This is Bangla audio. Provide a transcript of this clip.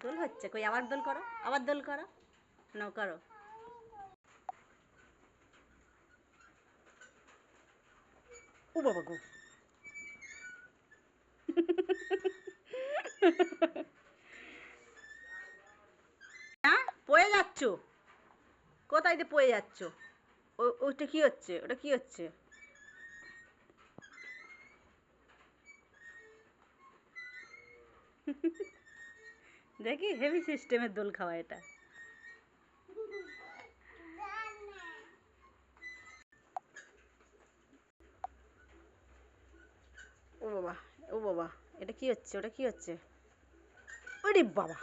দিচ্ছে কই আবার দোল করো? আবার দোল করো? না করো। ও বাবা গো। হ্যাঁ পড়ে যাচ্ছ? কোথায় দিয়ে পড়ে যাচ্ছ? ও- ওটা কি হচ্ছে? ওটা কি হচ্ছে? দেখি হেভি সিস্টেমের দোল খাওয়া এটা। ও বাবা ও বাবা, এটা কি হচ্ছে, ওটা কি হচ্ছে? ওরে বাবা।